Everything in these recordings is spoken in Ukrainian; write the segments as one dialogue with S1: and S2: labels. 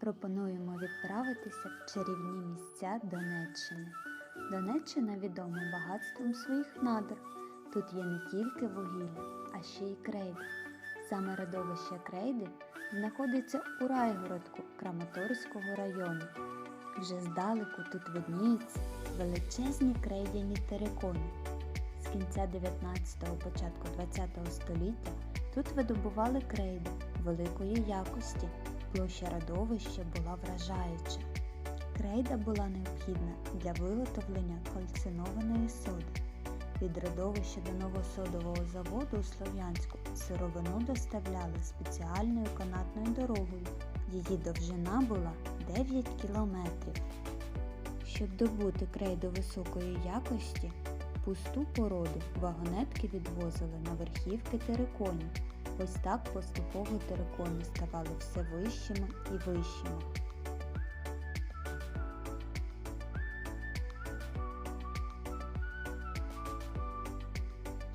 S1: пропонуємо відправитися в чарівні місця Донеччини. Донеччина відома багатством своїх надр. Тут є не тільки вугілля, а ще й крейда. Саме родовище крейди знаходиться у Райгородку Краматорського району. Вже здалеку тут видніються величезні крейдяні терикони. З кінця 19-го, початку 20-го століття тут видобували крейду великої якості. Площа родовища була вражаюча. Крейда була необхідна для виготовлення кальцинованої соди. Від родовища до новосодового заводу у Слов'янську сировину доставляли спеціальною канатною дорогою. Її довжина була 9 кілометрів. Щоб добути крейду високої якості, пусту породу вагонетки відвозили на верхівки териконів. Ось так поступово терикони ставали все вищими і вищими.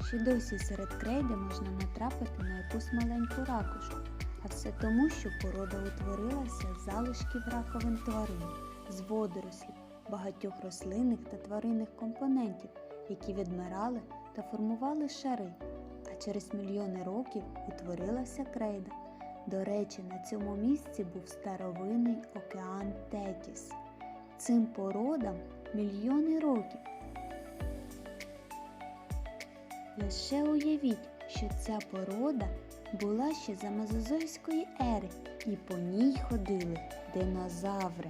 S1: Ще досі серед крейди можна натрапити на якусь маленьку ракушку, а все тому, що порода утворилася з залишків раковин тварин, з водорослів, багатьох рослинних та тваринних компонентів, які відмирали та формували шари, а через мільйони років утворилася крейда. До речі, на цьому місці був старовинний океан Тетіс. Цим породам мільйони років. Лише уявіть, що ця порода була ще за мезозойської ери, і по ній ходили динозаври.